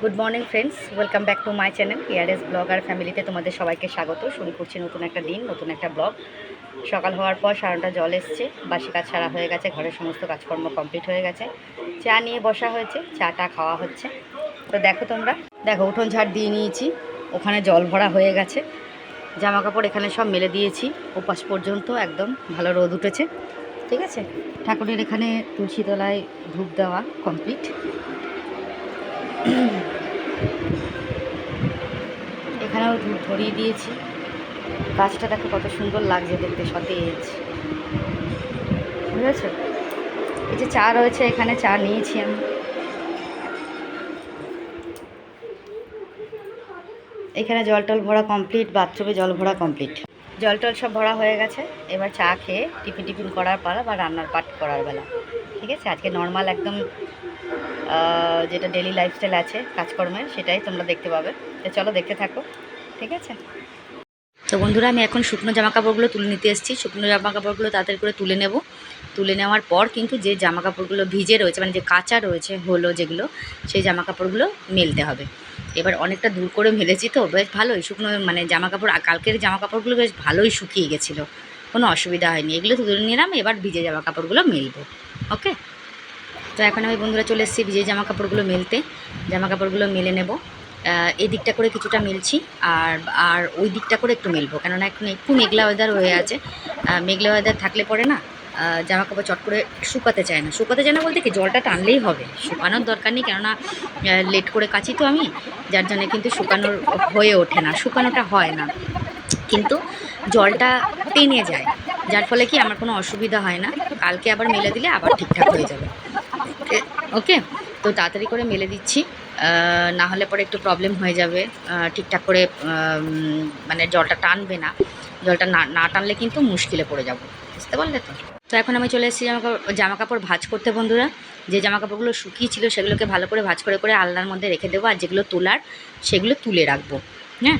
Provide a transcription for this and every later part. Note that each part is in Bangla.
Good morning friends welcome back to my channel ইয়ারএস blog আর ফ্যামিলিতে তোমাদের সবাইকে স্বাগত। শুরু করছি নতুন একটা দিন, নতুন একটা ব্লগ। সকাল হওয়ার পর সারাটা জল এসছে, বাসি কাজ সারা হয়ে গেছে, ঘরের সমস্ত কাজকর্ম কমপ্লিট হয়ে গেছে। চা নিয়ে বসা হয়েছে, চাটা খাওয়া হচ্ছে। তো দেখো তোমরা, দেখো, উঠোন ঝাড় দিয়ে নিয়েছি, ওখানে জল ভরা হয়ে গেছে। জামা কাপড় এখানে সব মেলে দিয়েছি, ওপাশ পর্যন্ত একদম ভালো রোদ উঠেছে। ঠিক আছে? ঠাকুরের এখানে তুলসী তলায় ধূপ দেওয়া কমপ্লিট এখানেও ধরিয়ে দিয়েছি। গাছটা দেখো কত সুন্দর লাগছে দেখতে, সতেজ। বুঝেছ? এই যে চা রয়েছে, এখানে চা নিয়েছি আমি। এখানে জল টল ভরা কমপ্লিট বাথরুমে জল ভরা কমপ্লিট জল টল সব ভরা হয়ে গেছে। এবার চা খেয়ে টিফিন টিফিন করার পালা বা রান্নার পাট করার বেলা। ঠিক আছে? আজকে নর্মাল একদম যেটা ডেলি লাইফস্টাইল আছে কাজকর্মের সেটাই তোমরা দেখতে পাবে। তো চলো দেখতে থাকো, ঠিক আছে? তো বন্ধুরা, আমি এখন শুকনো জামা কাপড়গুলো তুলে নিতে এসেছি। শুকনো জামা কাপড়গুলো তাড়াতাড়ি করে তুলে নেব। তুলে নেওয়ার পর কিন্তু যে জামা কাপড়গুলো ভিজে রয়েছে মানে যে কাঁচা রয়েছে হলো যেগুলো, সেই জামা কাপড়গুলো মেলতে হবে। এবার অনেকটা দূর করে মেলেছি তো, বেশ ভালোই। শুকনো মানে জামা কাপড় কালকের জামা কাপড়গুলো বেশ ভালোই শুকিয়ে গেছিল। কোনো অসুবিধা হয়নি। এগুলো তুলে নিলাম, এবার ভিজে জামা কাপড়গুলো মেলবো। ওকে তো এখন আমি বন্ধুরা চলে এসেছি ভিজে জামা কাপড়গুলো মেলতে। জামা কাপড়গুলো মেলে নেব। এই দিকটা করে কিছুটা মেলছি আর আর ওই দিকটা করে একটু মেলবো। কেননা এখন একটু মেঘলা ওয়েদার হয়ে আছে। মেঘলা ওয়েদার থাকলে পরে না জামা কাপড় চট করে শুকাতে চায় না। শুকাতে চায় না বলতে কি, জলটা টানলেই হবে। শুকানোর দরকার নেই কেননা লেট করে কাচি তো আমি, যার জন্য কিন্তু শুকানোর হয়ে ওঠে না। শুকানোটা হয় না। কিন্তু জলটা টেনে যায়। যার ফলে কি আমার কোনো অসুবিধা হয় না। কালকে আবার মেলে দিলে আবার ঠিকঠাক হয়ে যাবে। ওকে, তো তাড়াতাড়ি করে মেলে দিচ্ছি। না হলে পরে একটু প্রবলেম হয়ে যাবে। ঠিকঠাক করে মানে জলটা টানবে না। জলটা না না টানলে কিন্তু মুশকিলে পড়ে যাব। বুঝতে পারলে তো? তো এখন আমি চলে এসেছি জামা জামা কাপড় ভাঁজ করতে বন্ধুরা। যে জামা কাপড়গুলো শুকিয়েছিল সেগুলোকে ভালো করে ভাঁজ করে করে আলনার মধ্যে রেখে দেবো। আর যেগুলো তোলার, সেগুলো তুলে রাখব। হ্যাঁ।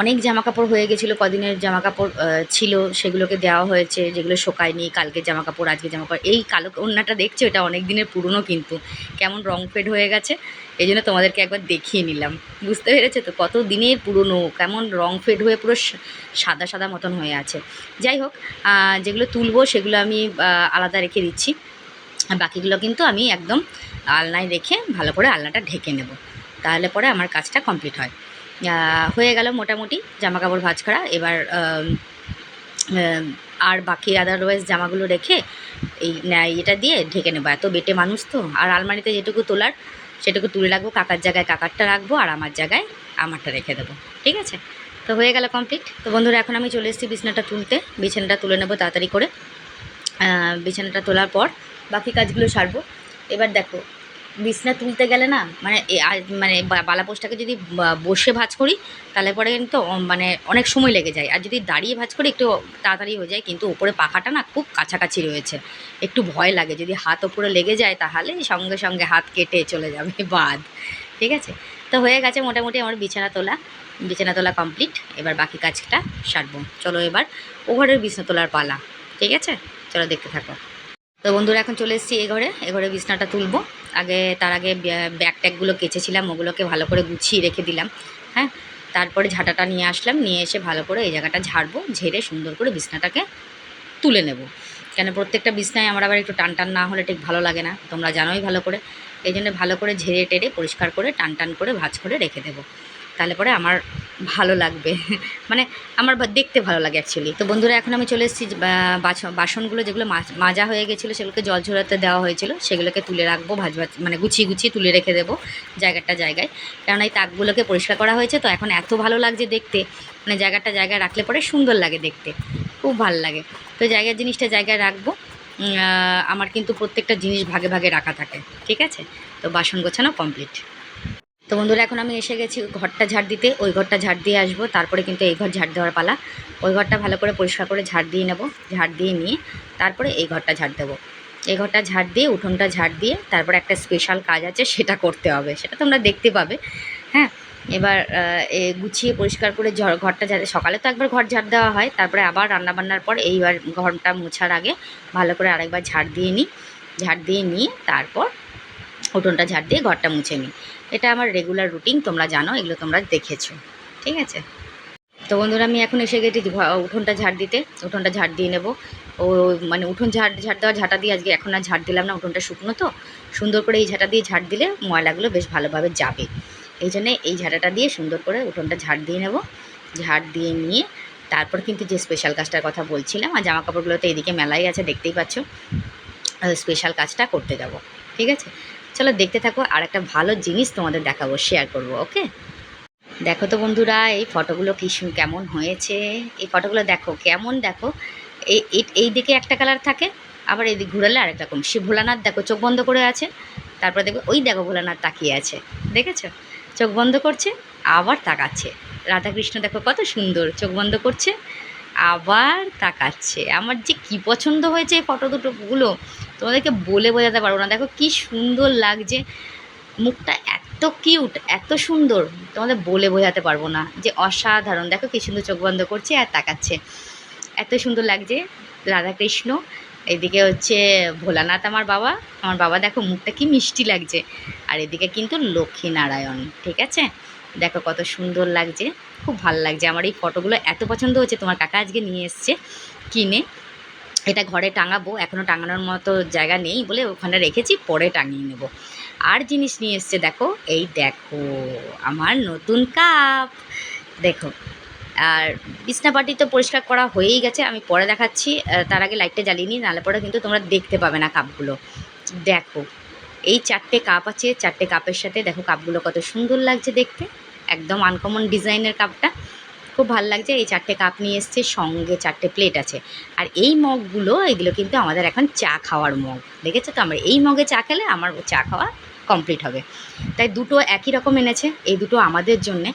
অনেক জামা কাপড় হয়ে গেছিল, কদিনের জামা কাপড় ছিল, সেগুলোকে দেওয়া হয়েছে, যেগুলো শোকায়নি কালকে জামা কাপড় আজকে জামা কাপড় এই কালো ওড়নাটা দেখছ? এটা অনেক দিনের পুরনো কিন্তু। কেমন রং ফেড হয়ে গেছে? এই জন্য তোমাদেরকে একবার দেখিয়ে নিলাম। বুঝতে পেরেছ তো? কত দিনের পুরনো, কেমন রং ফেড হয়ে পুরো সাদা সাদা মতন হয়ে আছে। যাই হোক যেগুলো তুলবো, সেগুলো আমি আলাদা রেখে দিচ্ছি। আর বাকিগুলো কিন্তু আমি একদম আলনায় রেখে ভালো করে আলনাটা ঢেকে নেব। তাহলে পরে আমার কাজটা কমপ্লিট হয়। হয়ে গেল মোটামুটি জামা কাপড় ভাঁজ করা। এবার আর বাকি আদারওয়াইজ জামাগুলো রেখে এই এটা দিয়ে ঢেকে নেব। এত বেটে মানুষ তো। আর আলমারিতে যেটুকু তোলার, সেটুকু তুলে রাখব। কাকার জায়গায় কাকারটা রাখব আর আমার জায়গায় আমারটা রেখে দেবো। ঠিক আছে? তো হয়ে গেল কমপ্লিট তো বন্ধুরা, এখন আমি চলে এসেছি বিছানাটা তুলতে। বিছানাটা তুলে নেব তাড়াতাড়ি করে। বিছানাটা তোলার পর বাকি কাজগুলো সারবো। এবার দেখো বিছনা তুলতে গেলে না মানে মানে বালাপোষটাকে যদি বসে ভাঁজ করি, তাহলে পরে কিন্তু মানে অনেক সময় লেগে যায়। আর যদি দাঁড়িয়ে ভাঁজ করি, একটু তাড়াতাড়ি হয়ে যায়, কিন্তু ওপরে পাখাটা না খুব কাছাকাছি রয়েছে। একটু ভয় লাগে, যদি হাত ওপরে লেগে যায় তাহলে সঙ্গে সঙ্গে হাত কেটে চলে যাবে বাদ। ঠিক আছে? তো হয়ে গেছে মোটামুটি আমার বিছানা তোলা। বিছানা তোলা কমপ্লিট, এবার বাকি কাজটা সারবো। চলো এবার ওভারের বিছনা তোলার পালা। ঠিক আছে? চলো দেখতে থাকো। তো বন্ধুরা, এখন চলে এসেছি এ ঘরে। এ ঘরে বিছনাটা তুলবো। আগে, তার আগে ব্য- ব্যাগ ট্যাগগুলো কেচেছিলাম, ওগুলোকে ভালো করে গুছিয়ে রেখে দিলাম হ্যাঁ? তারপরে ঝাঁটাটা নিয়ে আসলাম, নিয়ে এসে ভালো করে এই জায়গাটা ঝাড়বো, ঝেড়ে সুন্দর করে বিছনাটাকে তুলে নেব। কেন, প্রত্যেকটা বিছনায় আমার আবার একটু টান টান না হলে ঠিক ভালো লাগে না, তোমরা জানোই ভালো করে। এই জন্য ভালো করে ঝেড়ে টেড়ে পরিষ্কার করে টান টান করে ভাঁজ করে রেখে দেবো। তাহলে পরে আমার ভালো লাগবে। মানে আমার দেখতে ভালো লাগে অ্যাকচুয়ালি তো বন্ধুরা, এখন আমি চলে এসেছি বাসনগুলো যেগুলো মাজা হয়ে গেছিল, সেগুলোকে জল ঝরাতে দেওয়া হয়েছিল, সেগুলোকে তুলে রাখব, ভাজ ভাজ মানে গুছিয়ে গুছিয়ে তুলে রেখে দেবো জায়গাটা জায়গায়। কারণ এই তাকগুলোকে পরিষ্কার করা হয়েছে, তো এখন এত ভালো লাগছে দেখতে। মানে জায়গাটা জায়গায় রাখলে পরে সুন্দর লাগে দেখতে। খুব ভালো লাগে। তো জায়গার জিনিসটা জায়গায় রাখব। আমার কিন্তু প্রত্যেকটা জিনিস ভাগে ভাগে রাখা থাকে। ঠিক আছে? তো বাসন গোছানো কমপ্লিট। তো বন্ধুরা, এখন আমি এসে গেছি ঘরটা ঝাড় দিতে। ওই ঘরটা ঝাড় দিয়ে আসব, তারপরে কিন্তু এই ঘর ঝাড় দেওয়ার পালা। ওই ঘরটা ভালো করে পরিষ্কার করে ঝাড় দিয়ে নেব, ঝাড় দিয়ে নিয়ে তারপরে এই ঘরটা ঝাড় দেবো। এই ঘরটা ঝাড় দিয়ে, উঠোনটা ঝাড় দিয়ে, তারপরে একটা স্পেশাল কাজ আছে, সেটা করতে হবে। সেটা তোমরা দেখতে পাবে হ্যাঁ? এবার এ গুছিয়ে পরিষ্কার করে ঘরটা ঝাড়, সকালে তো একবার ঘর ঝাড় দেওয়া হয়, তারপরে আবার রান্নাবান্নার পর এইবার ঘরটা মোছার আগে ভালো করে আরেকবার ঝাড় দিয়ে নিই। ঝাড় দিয়ে নিয়ে তারপর উঠোনটা ঝাড় দিয়ে ঘরটা মুছে নিই এটা আমার রেগুলার রুটিন তোমরা জানো, এগুলো তোমরা দেখেছ। ঠিক আছে? তো বন্ধুরা, আমি এখন এসে গেছি উঠোনটা ঝাড় দিতে। উঠোনটা ঝাড় দিয়ে নেব। ও মানে উঠোন ঝাড় ঝাড় দেওয়া ঝাঁটা দিয়ে আজকে এখন আর ঝাড় দিলাম না, উঠোনটা শুকনো তো। সুন্দর করে এই ঝাঁটা দিয়ে ঝাড় দিলে ময়লাগুলো বেশ ভালোভাবে যাবে। এই জন্যে এই ঝাঁটাটা দিয়ে সুন্দর করে উঠোনটা ঝাড় দিয়ে নেব। ঝাড় দিয়ে নিয়ে তারপর কিন্তু যে স্পেশাল কাজটার কথা বলছিলাম, আর জামা কাপড়গুলো তো এদিকে মেলাই আছে, দেখতেই পাচ্ছ। স্পেশাল কাজটা করতে যাব। ঠিক আছে? চলো দেখতে থাকো, আর একটা ভালো জিনিস তোমাদের দেখাবো শেয়ার করব ওকে দেখো তো বন্ধুরা, এই ফটোগুলো কি কেমন হয়েছে? এই ফটোগুলো দেখো, কেমন দেখো? এই, এই- দিকে একটা কালার থাকে, আবার এই দিক ঘুরালে আরেক রকম। সে ভোলানাথ, দেখো, চোখ বন্ধ করে আছে, তারপরে দেখো, ওই দেখো ভোলানাথ তাকিয়ে আছে, দেখেছ? চোখ বন্ধ করছে, আবার তাকাচ্ছে। রাধাকৃষ্ণ, দেখো, কত সুন্দর, চোখ বন্ধ করছে, আবার তাকাচ্ছে। আমার যে কি পছন্দ হয়েছে ফটো দুটোগুলো তোমাদেরকে বলে বোঝাতে পারব না। দেখো কি সুন্দর লাগছে। মুখটা এত কিউট এত সুন্দর। তোমাদের বলে বোঝাতে পারব না যে অসাধারণ। দেখো কি সুন্দর চোখ বন্ধ করছে আর তাকাচ্ছে। এত সুন্দর লাগছে। রাধাকৃষ্ণ, এদিকে হচ্ছে ভোলানাথ আমার বাবা। আমার বাবা দেখো মুখটা কি মিষ্টি লাগছে। আর এদিকে কিন্তু লক্ষ্মীনারায়ণ, ঠিক আছে? দেখো কত সুন্দর লাগছে। খুব ভালো লাগছে। আমার এই ফটোগুলো এত পছন্দ হচ্ছে। তোমার কাকা আজকে নিয়ে এসছে কিনে। এটা ঘরে টাঙাবো এখনও টাঙানোর মতো জায়গা নেই বলে ওখানে রেখেছি, পরে টাঙিয়ে নেব। আর জিনিস নিয়ে এসছে দেখো, এই দেখো, আমার নতুন কাপ। দেখো, আর বিছনাপাটি তো পরিষ্কার করা হয়েই গেছে, আমি পরে দেখাচ্ছি তার আগে লাইটটা জ্বালিয়ে নিই, নাহলে পরে কিন্তু তোমরা দেখতে পাবে না কাপগুলো। দেখো, এই চারটে কাপ আছে, চারটে কাপের সাথে দেখো কাপগুলো কত সুন্দর লাগছে দেখতে, একদম আনকমন ডিজাইনের কাপটা। খুব ভালো লাগছে। এই চারটে কাপ নিয়ে এসছে, সঙ্গে চারটে প্লেট আছে। আর এই মগগুলো, এগুলো কিন্তু আমাদের এখন চা খাওয়ার মগ। দেখেছ তো? আমরা এই মগে চা খেলে আমার চা খাওয়া কমপ্লিট হবে। তাই দুটো একই রকম এনেছে। এই দুটো আমাদের জন্যে,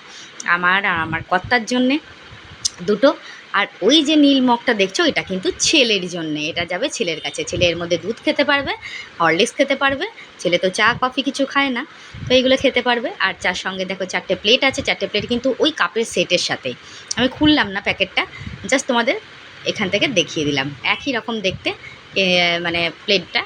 আমার আর আমার কর্তার জন্যে দুটো। আর ওই যে নীল মগটা দেখছ, এটা কিন্তু ছেলের জন্যে। এটা যাবে ছেলের কাছে। ছেলে এর মধ্যে দুধ খেতে পারবে, হরলিক্স খেতে পারবে। ছেলে তো চা, কফি কিছু খায় না, তো এইগুলো খেতে পারবে। আর চার সঙ্গে দেখো চারটে প্লেট আছে, চারটে প্লেট কিন্তু ওই কাপের সেটের সাথেই আমি খুললাম না প্যাকেটটা জাস্ট তোমাদের এখান থেকে দেখিয়ে দিলাম। একই রকম দেখতে মানে প্লেটটা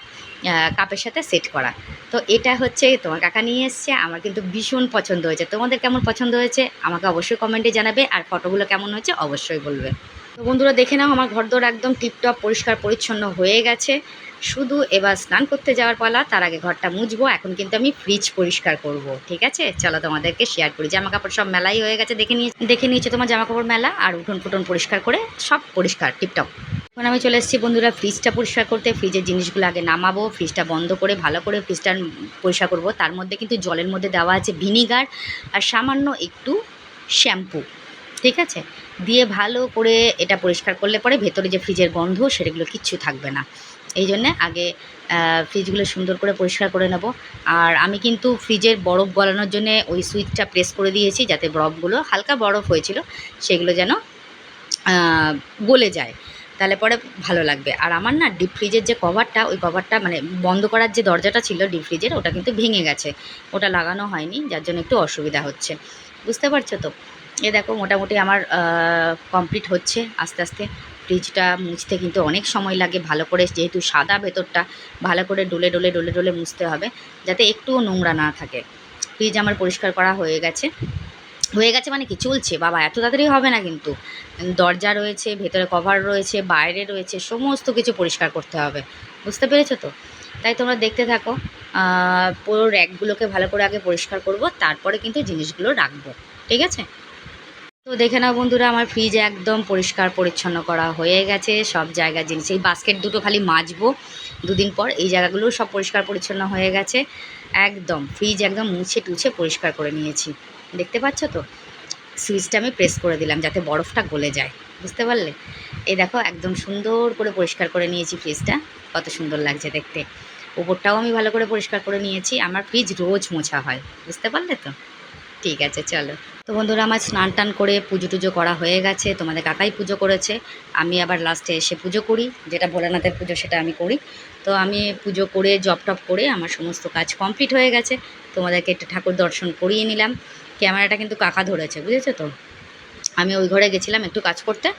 কাপের সাথে সেট করা। তো এটা হচ্ছে তোমার কাকা নিয়ে এসছে, আমার কিন্তু ভীষণ পছন্দ হয়েছে। তোমাদের কেমন পছন্দ হয়েছে? আমাকে অবশ্যই কমেন্টে জানাবে, আর ফটোগুলো কেমন হয়েছে অবশ্যই বলবে। তো বন্ধুরা, দেখে নাও, আমার ঘরদোর একদম টিপটপ পরিষ্কার, পরিচ্ছন্ন হয়ে গেছে। শুধু এবার স্নান করতে যাওয়ার পালা, তার আগে ঘরটা মুছবো, এখন কিন্তু আমি ফ্রিজ পরিষ্কার করব, ঠিক আছে? চলো তোমাদেরকে শেয়ার করি। জামা কাপড় সব মেলাই হয়ে গেছে, দেখে নিয়ে দেখে নিয়েছো তোমার জামা কাপড় মেলা, আর উঠোন ফুটন পরিষ্কার করে সব পরিষ্কার টিপটপ এখন আমি চলে এসেছি, বন্ধুরা, ফ্রিজটা পরিষ্কার করতে। ফ্রিজের জিনিসগুলো আগে নামাবো, ফ্রিজটা বন্ধ করে ভালো করে ফ্রিজটা পরিষ্কার করব। তার মধ্যে কিন্তু জলের মধ্যে দেওয়া আছে ভিনিগার আর সামান্য একটু শ্যাম্পু, ঠিক আছে? দিয়ে ভালো করে এটা পরিষ্কার করলে পরে ভেতরে যে ফ্রিজের গন্ধ, সেগুলো কিচ্ছু থাকবে না। এই জন্যে আগে ফ্রিজগুলো সুন্দর করে পরিষ্কার করে নেব। আর আমি কিন্তু ফ্রিজের বরফ গলানোর জন্য ওই সুইচটা প্রেস করে দিয়েছি, যাতে বরফগুলো হালকা বরফ হয়েছিল, সেগুলো যেন গলে যায়। তাহলে পরে ভালো লাগবে। আর আমার না ডিপ ফ্রিজের যে কভারটা ওই কভারটা মানে বন্ধ করার যে দরজাটা ছিল ডিপ ফ্রিজের ওটা কিন্তু ভেঙে গেছে। ওটা লাগানো হয়নি, যার জন্য একটু অসুবিধা হচ্ছে। বুঝতে পারছ তো? এ দেখো, মোটামুটি আমার কমপ্লিট হচ্ছে। আস্তে আস্তে ফ্রিজটা মুছতে কিন্তু অনেক সময় লাগে। ভালো করে যেহেতু সাদা ভেতরটা, ভালো করে ডলে ডলে ডলে ডলে মুছতে হবে, যাতে একটুও নোংরা না থাকে। ফ্রিজ আমার পরিষ্কার করা হয়ে গেছে। হয়ে গেছে মানে কি? চলছে। বাবা, এত তাড়াতাড়ি হবে না কিন্তু। দরজা রয়েছে, ভেতরে কভার রয়েছে, বাইরে রয়েছে, সমস্ত কিছু পরিষ্কার করতে হবে। বুঝতে পেরেছ তো? তাই তোমরা দেখতে থাকো। পুরো র্যাকগুলোকে ভালো করে আগে পরিষ্কার করব, তারপরে কিন্তু জিনিসগুলো রাখব। ঠিক আছে? তো দেখে নাও বন্ধুরা, আমার ফ্রিজ একদম পরিষ্কার পরিচ্ছন্ন করা হয়ে গেছে। সব জায়গার জিনিস, এই বাস্কেট দুটো খালি মাজবো। দুদিন পর এই জায়গাগুলো সব পরিষ্কার পরিচ্ছন্ন হয়ে গেছে। একদম ফ্রিজ একদম মুছে টুছে পরিষ্কার করে নিয়েছি। দেখতে পাচ্ছ তো? সুইচটা আমি প্রেস করে দিলাম যাতে বরফটা গলে যায়। বুঝতে পারলে? এই দেখো, একদম সুন্দর করে পরিষ্কার করে নিয়েছি ফ্রিজটা। কত সুন্দর লাগছে দেখতে। উপরটাও আমি ভালো করে পরিষ্কার করে নিয়েছি। আমার ফ্রিজ রোজ মোছা হয়। বুঝতে পারলে তো? ঠিক আছে, চলো। তো বন্ধুরা, আমার স্নান টান করে পুজো টুজো করা হয়ে গেছে। তোমাদের কাকাই পুজো করেছে। আমি আবার লাস্টে এসে পুজো করি। যেটা ভোলানাথের পুজো, সেটা আমি করি। তো আমি পুজো করে, জপ টপ করে আমার সমস্ত কাজ কমপ্লিট হয়ে গেছে। তোমাদেরকে একটু ঠাকুর দর্শন করিয়ে নিলাম। ক্যামেরাটা কিন্তু কাকা ধরেছে, বুঝেছ তো? আমি ওই ঘরে গেছিলাম একটু কাজ করতে,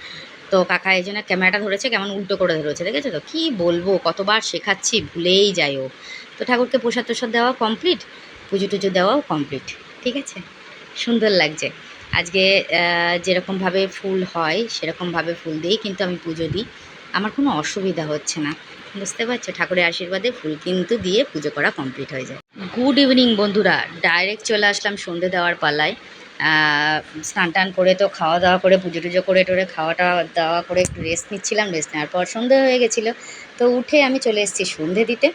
তো কাকা এই জন্য ক্যামেরাটা ধরেছে, কেমন উল্টো করে ধরেছে, দেখেছ তো? কী বলব, কতবার শেখাচ্ছি, ভুলেই যাই ও। তো ঠাকুরকে প্রসাদ তোসাদ দেওয়া কমপ্লিট পুজো টুজো দেওয়াও কমপ্লিট ঠিক আছে? সুন্দর লাগছে। আজকে যেরকমভাবে ফুল হয়, সেরকমভাবে ফুল দিয়েই কিন্তু আমি পুজো দিই। আমার কোনো অসুবিধা হচ্ছে না। বুঝতে পারছ? ঠাকুরের আশীর্বাদে ফুল কিন্তু দিয়ে পুজো করা কমপ্লিট হয়ে যায়। গুড ইভিনিং বন্ধুরা। ডাইরেক্ট চলে আসলাম সন্ধে দেওয়ার পালায় স্নান টান করে তো খাওয়া দাওয়া করে, পুজো টুজো করে টোরে খাওয়াটা দাওয়া করে একটু রেস্ট নিচ্ছিলাম। রেস্ট নেওয়ার পর সন্ধে হয়ে গেছিল। তো উঠে আমি চলে এসেছি সন্ধে দিতে।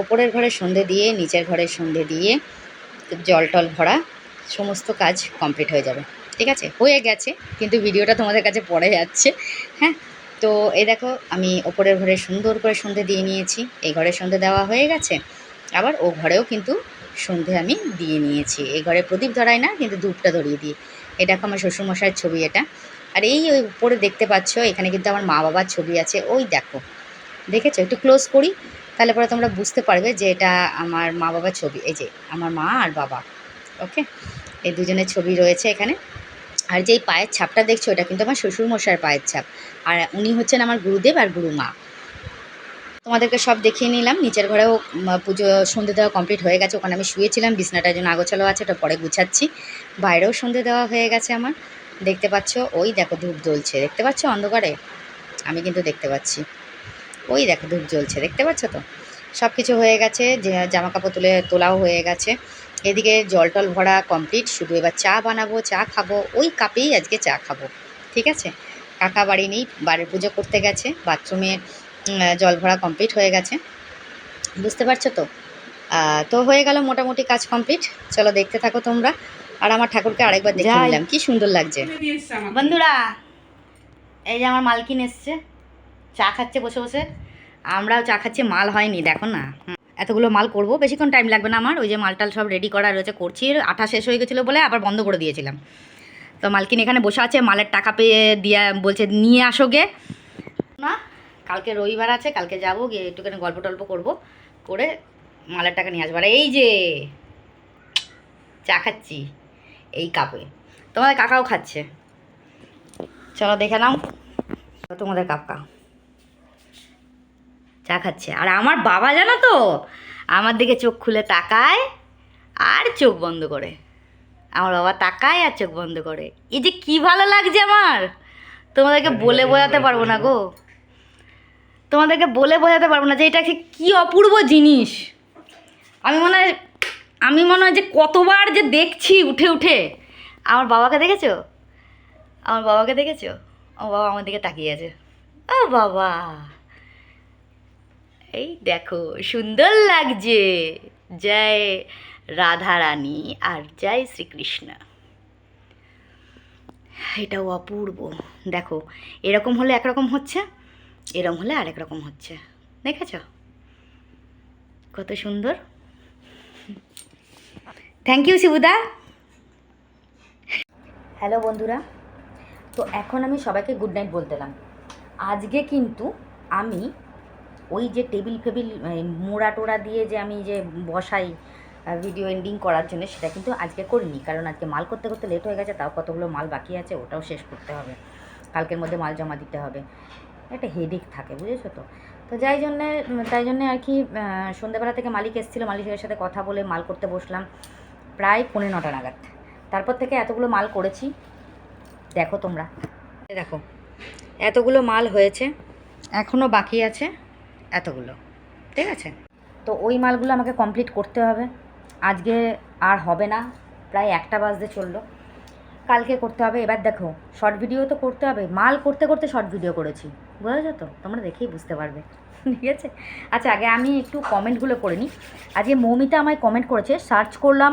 ওপরের ঘরে সন্ধে দিয়ে, নিচের ঘরে সন্ধে দিয়ে জল টল ভরা সমস্ত কাজ কমপ্লিট হয়ে যাবে। ঠিক আছে? হয়ে গেছে, কিন্তু ভিডিওটা তোমাদের কাছে পড়ে যাচ্ছে। হ্যাঁ? তো এই দেখো, আমি ওপরের ঘরে সুন্দর করে সন্ধে দিয়ে নিয়েছি। এই ঘরে সন্ধে দেওয়া হয়ে গেছে। আবার ও ঘরেও কিন্তু সন্ধে আমি দিয়ে নিয়েছি। এই ঘরে প্রদীপ ধরাই না, কিন্তু ধূপটা ধরিয়ে দিই। এটা আমার শ্বশুরমশাইয়ের ছবি এটা। আর এই ওই উপরে দেখতে পাচ্ছ, এখানে কিন্তু আমার মা বাবার ছবি আছে। ওই দেখো। দেখেছ? একটু ক্লোজ করি, তাহলে পরে তোমরা বুঝতে পারবে যে এটা আমার মা বাবার ছবি। এই যে, আমার মা আর বাবা। ওকে এই দুজনের ছবি রয়েছে এখানে। আর যেই পায়ের ছাপটা দেখছ এটা কিন্তু আমার শ্বশুরমশাইয়ের পায়ের ছাপ। আর উনি হচ্ছেন আমার গুরুদেব আর গুরুমা। তোমাদেরকে সব দেখিয়ে নিলাম। নিচের ঘরেও পুজো, সন্ধে দেওয়া কমপ্লিট হয়ে গেছে। ওখানে আমি শুয়েছিলাম। বিছনাটার জন্য আগোছালো আছে, ওটা পরে গুছাচ্ছি। বাইরেও সন্ধে দেওয়া হয়ে গেছে আমার। দেখতে পাচ্ছ, ওই দেখো ধূপ জ্বলছে। দেখতে পাচ্ছ অন্ধকারে? আমি কিন্তু দেখতে পাচ্ছি। ওই দেখো ধূপ জ্বলছে। দেখতে পাচ্ছ তো? সব কিছু হয়ে গেছে। জামা কাপড় তুলে, তোলাও হয়ে গেছে। এদিকে জল টল ভরা কমপ্লিট শুধু এবার চা বানাবো চা খাব ওই কাপেই আজকে চা খাব ঠিক আছে? কাকা বাড়ি নেই বাড়ির পুজো করতে গেছে বাথরুমে জল ভরা কমপ্লিট হয়ে গেছে বুঝতে পারছ তো? তো হয়ে গেল মোটামুটি কাজ কমপ্লিট চলো দেখতে থাকো তোমরা আর আমার ঠাকুরকে আরেকবার দেখে। নিলাম কি সুন্দর লাগছে। বন্ধুরা এই যে আমার মালকিন এসছে চা খাচ্ছে বসে বসে আমরাও চা খাচ্ছি মাল হয়নি দেখো না। হুম, এতগুলো মাল করব। বেশিক্ষণ টাইম লাগবে না আমার। ওই যে মালটাল সব রেডি করা রয়েছে, করছি। আঠা শেষ হয়ে গেছিল বলে আবার বন্ধ করে দিয়েছিলাম। তো মালকিন এখানে বসে আছে, মালের টাকা পেয়ে দিয়া বলছে, নিয়ে আসো গে। না, কালকে রবিবার আছে, কালকে যাব, গিয়ে একটুখানি গল্প টল্প করব, করে মালের টাকা নিয়ে আসব। আর এই যে, চা খাচ্ছি এই কাপে তোমাদের কাকাও খাচ্ছে। চলো দেখে নাও। তোমাদের কাকা। চা খাচ্ছে। আর আমার বাবা জানো তো আমার দিকে চোখ খুলে তাকায় আর চোখ বন্ধ করে। আমার বাবা তাকায় আর চোখ বন্ধ করে। এই যে কি ভালো লাগছে আমার! তোমাদেরকে বলে বোঝাতে পারব না গো। তোমাদেরকে বলে বোঝাতে পারব না যে এটা কি অপূর্ব জিনিস! আমি মনে হয় আমি মনে হয় যে কতবার যে দেখছি উঠে উঠে। আমার বাবাকে দেখেছ? আমার বাবাকে দেখেছ? আমার বাবা আমার দিকে তাকিয়ে আছে। ও বাবা! এই দেখো, সুন্দর লাগছে। জয় রাধা রানী আর জয় শ্রীকৃষ্ণ। এটাও অপূর্ব। দেখো, এরকম হলে একরকম হচ্ছে এরকম হলে আরেক রকম হচ্ছে। দেখেছ? কত সুন্দর। Thank you শিবুদা। হ্যালো বন্ধুরা। তো এখন আমি সবাইকে গুড নাইট বলতেলাম আজকে কিন্তু আমি ওই যে টেবিল ফেবিল মোড়া টোড়া দিয়ে যে আমি যে বসাই ভিডিও এন্ডিং করার জন্য, সেটা কিন্তু আজকে করিনি। কারণ আজকে মাল করতে করতে লেট হয়ে গেছে, তাও কতগুলো মাল বাকি আছে, ওটাও শেষ করতে হবে। কালকের মধ্যে মাল জমা দিতে হবে। একটা হেডেক থাকে, বুঝেছ তো? তো যাই জন্যে তাই জন্যে আর কি সন্ধ্যেবেলা থেকে মালিক এসেছিল, মালিকের সাথে কথা বলে মাল করতে বসলাম প্রায় পৌনে নটা নাগাদ। তারপর থেকে এতগুলো মাল করেছি, দেখো তোমরা। দেখো, এতগুলো মাল হয়েছে এখনও বাকি আছে। এতগুলো, ঠিক আছে? তো ওই মালগুলো আমাকে কমপ্লিট করতে হবে। আজকে আর হবে না, প্রায় একটা বাজতে চলল। কালকে করতে হবে, এবার দেখো শর্ট ভিডিও তো করতে হবে। মাল করতে করতে শর্ট ভিডিও করেছি, বুঝেছ তো? তোমরা দেখেই বুঝতে পারবে, ঠিক আছে? আচ্ছা আগে আমি একটু কমেন্টগুলো করে নিই। আজকে মৌমিতা আমায় কমেন্ট করেছে সার্চ করলাম,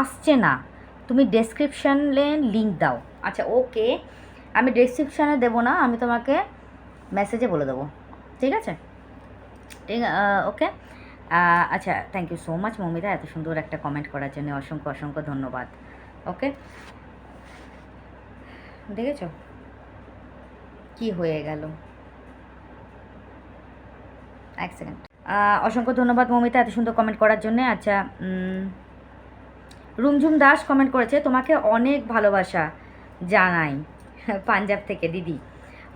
আসছে না। তুমি ডেসক্রিপশানে লিঙ্ক দাও। আচ্ছা ওকে আমি ডেসক্রিপশানে দেবো না, আমি তোমাকে মেসেজে বলে দেবো, ঠিক আছে? ঠিক ওকে আচ্ছা thank you so much Moumita, এত সুন্দর একটা কমেন্ট করার জন্য, অসংখ্য অসংখ্য ধন্যবাদ ওকে দেখেছ? কি হয়ে গেল? এক সেকেন্ড অসংখ্য ধন্যবাদ মৌমিতা, এত সুন্দর কমেন্ট করার জন্য আচ্ছা রুমঝুম দাস কমেন্ট করেছে, তোমাকে অনেক ভালোবাসা জানাই, পাঞ্জাব থেকে, দিদি।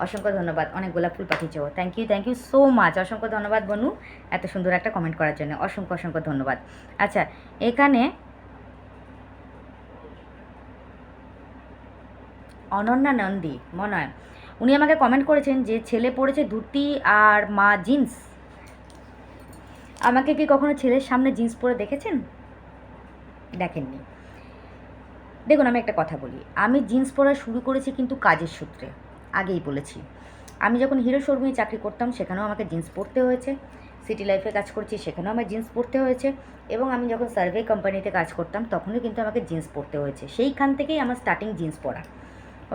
অসংখ্য ধন্যবাদ। অনেক গোলাপ ফুল পাঠিয়েছো। Thank you thank you so much অসংখ্য ধন্যবাদ বনু, এত সুন্দর একটা কমেন্ট করার জন্য। অসংখ্য অসংখ্য ধন্যবাদ। আচ্ছা এখানে অনন্যা নন্দী মনে উনি আমাকে কমেন্ট করেছেন যে ছেলে পড়েছে ধুতি আর মা জিন্স আমাকে কি কখনো ছেলের সামনে জিন্স পরে দেখেছেন? দেখেননি। দেখুন, আমি একটা কথা বলি। আমি জিন্স পরা শুরু করেছি কিন্তু কাজের সূত্রে। আগেই বলেছি। আমি যখন হিরো শোরুমে চাকরি করতাম, সেখানেও আমাকে জিন্স পরতে হয়েছে। সিটি লাইফে কাজ করছি, সেখানেও আমার জিন্স পরতে হয়েছে। এবং আমি যখন সার্ভে কোম্পানিতে কাজ করতাম, তখনও কিন্তু আমাকে জিন্স পরতে হয়েছে। সেইখান থেকেই আমার স্টার্টিং জিন্স পরা।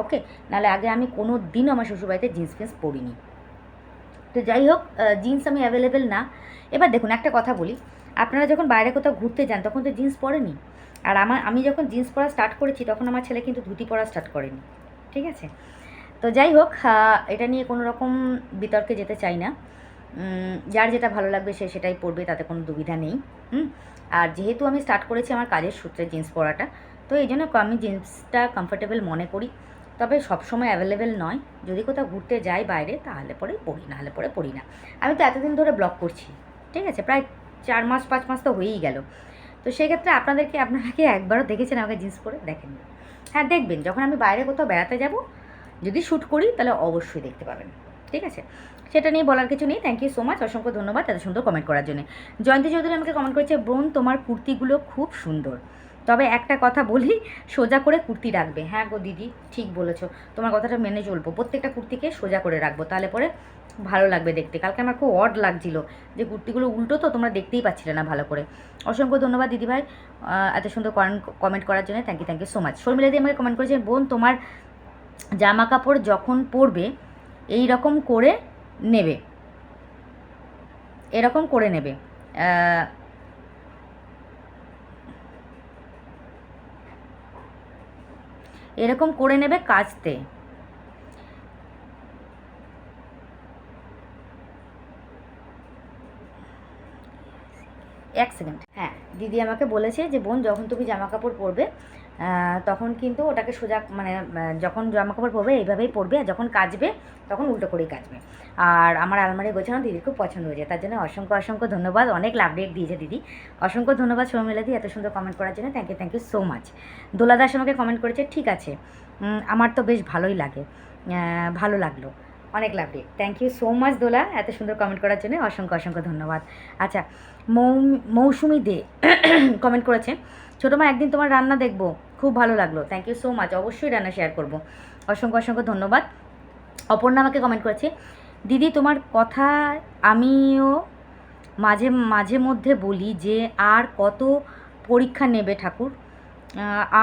ওকে নাহলে আগে আমি কোনো দিন আমার শ্বশুরবাড়িতে জিন্স ফিন্স পরিনি। তো যাই হোক জিন্স আমি অ্যাভেলেবেল না। এবার দেখুন, একটা কথা বলি। আপনারা যখন বাইরে কোথাও ঘুরতে যান, তখন তো জিন্স পরেনি আর আমার আমি যখন জিন্স পরা স্টার্ট করেছি, তখন আমার ছেলে কিন্তু ধুতি পরা স্টার্ট করেনি। ঠিক আছে? তো যাই হোক এটা নিয়ে কোনো রকম বিতর্কে যেতে চাই না। যার যেটা ভালো লাগবে সে সেটাই পরবে তাতে কোনো দুবিধা নেই। হুম? আর যেহেতু আমি স্টার্ট করেছি আমার কাজের সূত্রে জিন্স পরাটা, তো এই জন্য আমি জিন্সটা কমফোর্টেবল মনে করি। তবে সবসময় অ্যাভেলেবেল নয়। যদি কোথাও ঘুরতে যাই বাইরে, তাহলে পরে পড়ি, না হলে পরে পড়ি না। আমি তো এতদিন ধরে ব্লগ করছি। ঠিক আছে? প্রায় চার মাস, পাঁচ মাস তো হয়েই গেল। তো সেক্ষেত্রে আপনাদেরকে, আপনারা কি একবারও দেখেছেন আমাকে জিন্স পরে? দেখেননি। হ্যাঁ দেখবেন। যখন আমি বাইরে কোথাও বেড়াতে যাব যদি শ্যুট করি, তাহলে অবশ্যই দেখতে পাবেন। ঠিক আছে? সেটা নিয়ে বলার কিছু নেই। থ্যাংক ইউ সো মাচ অসংখ্য ধন্যবাদ এত সুন্দর কমেন্ট করার জন্য। জয়ন্তী চৌধুরী আমাকে কমেন্ট করেছে, বোন, তোমার কুর্তিগুলো খুব সুন্দর। তবে একটা কথা বলি, সোজা করে কুর্তি রাখবে। হ্যাঁ গো দিদি, ঠিক বলেছ। তোমার কথাটা মেনে চলবো। প্রত্যেকটা কুর্তিকে সোজা করে রাখব। তাহলে পরে ভালো লাগবে দেখতে। কালকে আমার খুব অড লাগছিল যে কুর্তিগুলো উল্টো তো তোমরা দেখতেই পাচ্ছিলে না ভালো করে। অসংখ্য ধন্যবাদ দিদিভাই এত সুন্দর কমেন্ট করার জন্য। Thank you thank you so much Sharmila দিয়ে আমাকে কমেন্ট করেছে, বোন, তোমার জামা কাপড় যখন পরবে এই রকম করে নেবে। এরকম করে নেবে। এরকম করে নেবে কাচতে। এক সেকেন্ড। হ্যাঁ দিদি আমাকে বলেছে যে, বোন, যখন তুমি জামা কাপড় পরবে তখন কিন্তু ওটাকে সোজা মানে যখন জামা কাপড় পরবে, এইভাবেই পরবে, আর যখন কাচবে, তখন উল্টো করেই কাচবে। আর আমার আলমারি গোছানো দিদির খুব পছন্দ হয়েছে, তার জন্য অসংখ্য অসংখ্য ধন্যবাদ, অনেক লাভ রেট দিয়েছে দিদি। অসংখ্য ধন্যবাদ শর্মিলা দি এত সুন্দর কমেন্ট করার জন্য thank you thank you so much Dola Das আমাকে কমেন্ট করেছে, ঠিক আছে আমার তো বেশ ভালোই লাগে ভালো লাগল। অনেক love rate thank you so much Dola, এত সুন্দর কমেন্ট করার জন্য অসংখ্য অসংখ্য ধন্যবাদ। আচ্ছা মৌ, মৌসুমি দে কমেন্ট করেছে, ছোটো মা, একদিন তোমার রান্না দেখব, খুব ভালো লাগল। থ্যাংক ইউ সো মাচ অবশ্যই রান্না শেয়ার করব। অসংখ্য অসংখ্য ধন্যবাদ। অপর্ণা আমাকে কমেন্ট করেছে, দিদি, তোমার কথা আমিও মাঝে মাঝে মধ্যে বলি যে, আর কত পরীক্ষা নেবে ঠাকুর?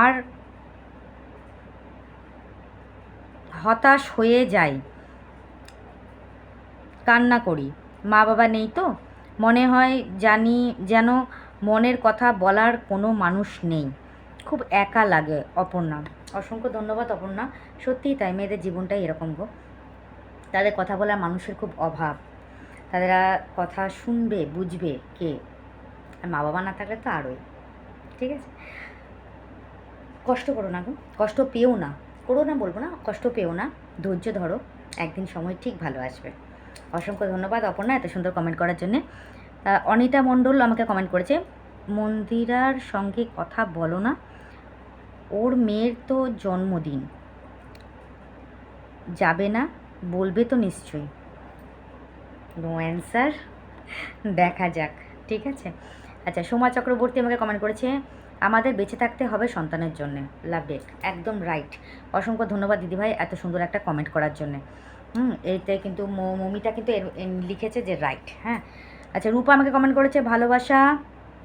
আর হতাশ হয়ে যাই কান্না করি। মা বাবা নেই তো। মনে হয় জানি যেন মনের কথা বলার কোনো মানুষ নেই। খুব একা লাগে অপর্ণা। অসংখ্য ধন্যবাদ অপর্ণা। সত্যিই তাই, মেয়েদের জীবনটাই এরকম গো। তাদের কথা বলার মানুষের খুব অভাব। তাদের কথা শুনবে, বুঝবে কে? আর মা বাবা না থাকলে তো আরোই। ঠিক আছে? কষ্ট করো না গো। কষ্ট পেও না। করো না বলব না, কষ্ট পেও না। ধৈর্য ধরো। একদিন সময় ঠিক ভালো আসবে। অসংখ্য ধন্যবাদ অপর্ণা এত সুন্দর কমেন্ট করার জন্যে। অনিতা মণ্ডল আমাকে কমেন্ট করেছে, মন্দিরার সঙ্গে কথা বলো না, ওর মেয়ের তো জন্মদিন। যাবে না, বলবে তো নিশ্চয়ই। নো অ্যান্সার দেখা যাক, ঠিক আছে? আচ্ছা সোমা চক্রবর্তী আমাকে কমেন্ট করেছে, আমাদের বেঁচে থাকতে হবে সন্তানের জন্য, লাভ ইট একদম রাইট অসংখ্য ধন্যবাদ দিদিভাই এত সুন্দর একটা কমেন্ট করার জন্যে। হুম এইটাই কিন্তু মৌ- মৌমিতা কিন্তু লিখেছে যে রাইট হ্যাঁ। আচ্ছা রূপা আমাকে কমেন্ট করেছে, ভালোবাসা,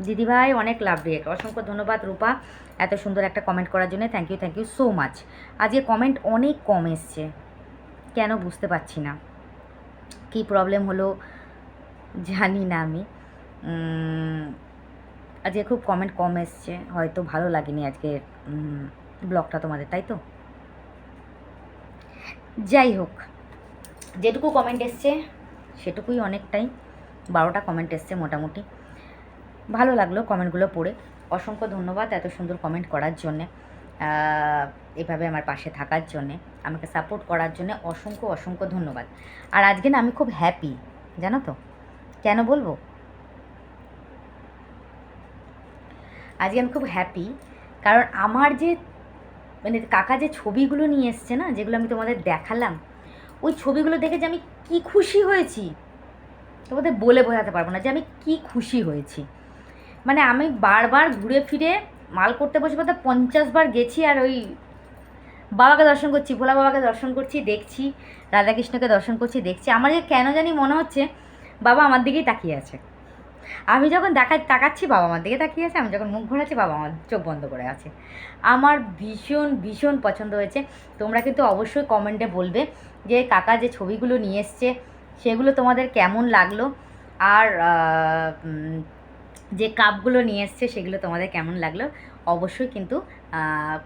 দিদিভাই, অনেক লাভ রেট অসংখ্য ধন্যবাদ রূপা এত সুন্দর একটা কমেন্ট করার জন্য। Thank you thank you so much আজকে কমেন্ট অনেক কম এসছে, কেন বুঝতে পারছি না। কী প্রবলেম হলো জানি না আমি। আজকে খুব কমেন্ট কম এসছে, হয়তো ভালো লাগেনি আজকে ব্লগটা তোমাদের, তাই তো? যাই হোক যেটুকু কমেন্ট এসছে, সেটুকুই অনেকটাই। বারোটা কমেন্ট এসছে মোটামুটি। ভালো লাগল কমেন্টগুলো পড়ে। অসংখ্য ধন্যবাদ এত সুন্দর কমেন্ট করার জন্যে এভাবে আমার পাশে থাকার জন্যে, আমাকে সাপোর্ট করার জন্য অসংখ্য অসংখ্য ধন্যবাদ। আর আজকে না আমি খুব হ্যাপি জানো তো? কেন বলব? আজকে আমি খুব হ্যাপি কারণ আমার যে মানে কাকা যে ছবিগুলো নিয়ে এসছে না, যেগুলো আমি তোমাদের দেখালাম ওই ছবিগুলো দেখে যে আমি কি খুশি হয়েছি। তোমাদের বলে বোঝাতে পারব না যে আমি কি খুশি হয়েছি। মানে আমি বারবার ঘুরে ফিরে মাল করতে বসে বলতে পঞ্চাশ বার গেছি আর ওই বাবাকে দর্শন করছি, ভোলা বাবাকে দর্শন করছি, দেখছি, রাধাকৃষ্ণকে দর্শন করছি, দেখছি। আমার যে কেন জানি মনে হচ্ছে, বাবা আমার দিকেই তাকিয়ে আছে। আমি যখন দেখা তাকাচ্ছি বাবা আমার দিকে তাকিয়ে আছে, আমি যখন মুখ ঘোরাচ্ছি বাবা আমার চোখ বন্ধ করে আছে। আমার ভীষণ ভীষণ পছন্দ হয়েছে। তোমরা কিন্তু অবশ্যই কমেন্টে বলবে যে, কাকা যে ছবিগুলো নিয়ে এসছে, সেগুলো তোমাদের কেমন লাগল? আর যে কাপগুলো নিয়ে এসছে, সেগুলো তোমাদের কেমন লাগল? অবশ্যই কিন্তু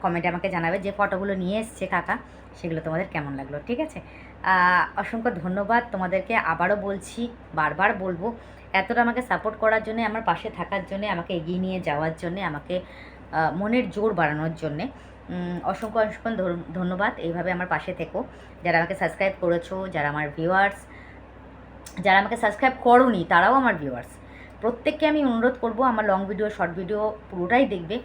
কমেন্টে আমাকে জানাবে যে, ফটোগুলো নিয়ে এসছে কাকা, সেগুলো তোমাদের কেমন লাগল, ঠিক আছে? অসংখ্য ধন্যবাদ। তোমাদেরকে আবারও বলছি, বারবার বলব এতটা আমাকে সাপোর্ট করার জন্যে, আমার পাশে থাকার জন্যে, আমাকে এগিয়ে নিয়ে যাওয়ার জন্যে, আমাকে মনের জোর বাড়ানোর জন্যে অসংখ্য অসংখ্য ধন্যবাদ। এইভাবে আমার পাশে থেকো। যারা আমাকে সাবস্ক্রাইব করেছ, যারা আমার ভিউয়ার্স যারা আমাকে সাবস্ক্রাইব করোনি, তারাও আমার ভিউয়ার্স প্রত্যেককে আমি অনুরোধ করব, আমার লং ভিডিও শর্ট ভিডিও পুরোটাই দেখবে।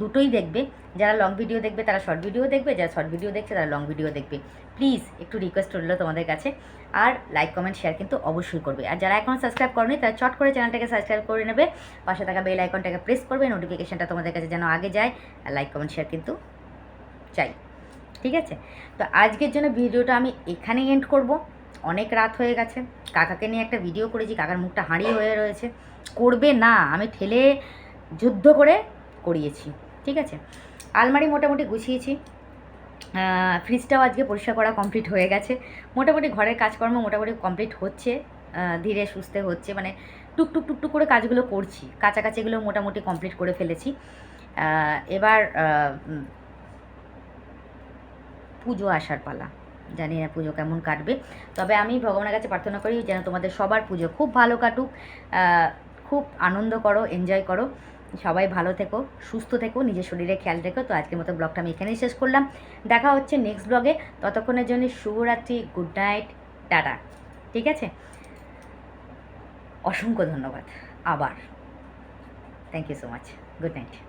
দুটোই দেখবে। যারা লং ভিডিও দেখবে, তারা শর্ট ভিডিও দেখবে। যারা শর্ট ভিডিও দেখছে, তারা লং ভিডিও দেখবে। প্লিজ একটু রিকোয়েস্ট রইল তোমাদের কাছে। আর লাইক কমেন্ট শেয়ার কিন্তু অবশ্যই করবে। আর যারা এখনও সাবস্ক্রাইব করনি, তারা চট করে চ্যানেলটাকে সাবস্ক্রাইব করে নেবে। পাশে থাকা বেল আইকনটাকে প্রেস করবে নোটিফিকেশানটা তোমাদের কাছে যেন আগে যায়। আর লাইক কমেন্ট শেয়ার কিন্তু চাই। ঠিক আছে? তো আজকের জন্য ভিডিওটা আমি এখানেই এন্ড করব। অনেক রাত হয়ে গেছে। কাকাকে নিয়ে একটা ভিডিও করেছি। কাকার মুখটা হাঁড়ি হয়ে রয়েছে। করবে না। আমি ঠেলে যুদ্ধ করে করিয়েছি, ঠিক আছে? আলমারি মোটামুটি গুছিয়েছি। ফ্রিজটাও আজকে পরিষ্কার করা কমপ্লিট হয়ে গেছে। মোটামুটি ঘরের কাজকর্ম মোটামুটি কমপ্লিট হচ্ছে ধীরে সুস্থে হচ্ছে মানে টুকটুক টুকটুক করে কাজগুলো করছি। কাছাকাছিগুলো মোটামুটি কমপ্লিট করে ফেলেছি। এবার পুজো আসার পালা। জানি না পুজো কেমন কাটবে। তবে আমি ভগবানের কাছে প্রার্থনা করি যেন তোমাদের সবার পুজো খুব ভালো কাটুক। খুব আনন্দ করো এনজয় করো। সবাই ভালো থেকো, সুস্থ থেকো, নিজের শরীরে খেয়াল রেখো। তো আজকের মতো ব্লগটা আমি এখানেই শেষ করলাম। দেখা হচ্ছে নেক্সট ব্লগে ততক্ষণের জন্য শুভরাত্রি গুড নাইট টাটা। ঠিক আছে? অসংখ্য ধন্যবাদ। আবার। Thank you so much good night